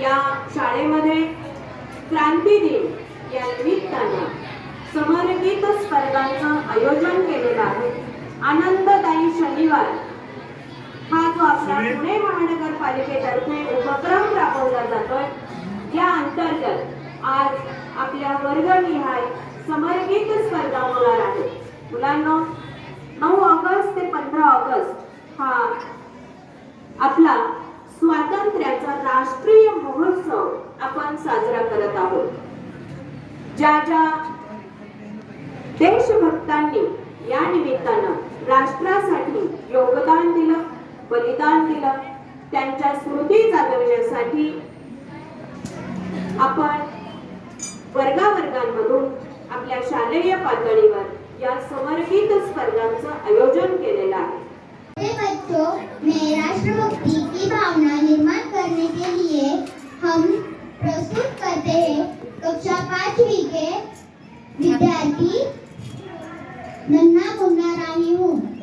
या शाळेमध्ये क्रांती दिन या निमित्तानं समरगीत स्पर्धांचं आयोजन केलेलं आहे. आनंददायी शनिवार. हा जो आपला पुणे महानगरपालिकेतर्फे उपक्रम राबवला जातोय या अंतर्गत आज आपल्या वर्गनिहाय समरगीत स्पर्धा होणार आहे. मुलांना नऊ ऑगस्ट ते पंधरा ऑगस्ट हा आपला स्वातंत्र्याचा राष्ट्रीय महोत्सव आपण साजरा करत आहोत. ज्या ज्या देशभक्तांनी या निमित्तानं राष्ट्रासाठी योगदान दिलं बलिदान दिलं त्यांच्या स्मृती जागविण्यासाठी आपण वर्गावर्गांमधून आपल्या शालेय पातळीवर या समर्पित स्पर्धांचं आयोजन केलेलं आहे. राष्ट्रभक्ती Jadi, nana bunga rayu.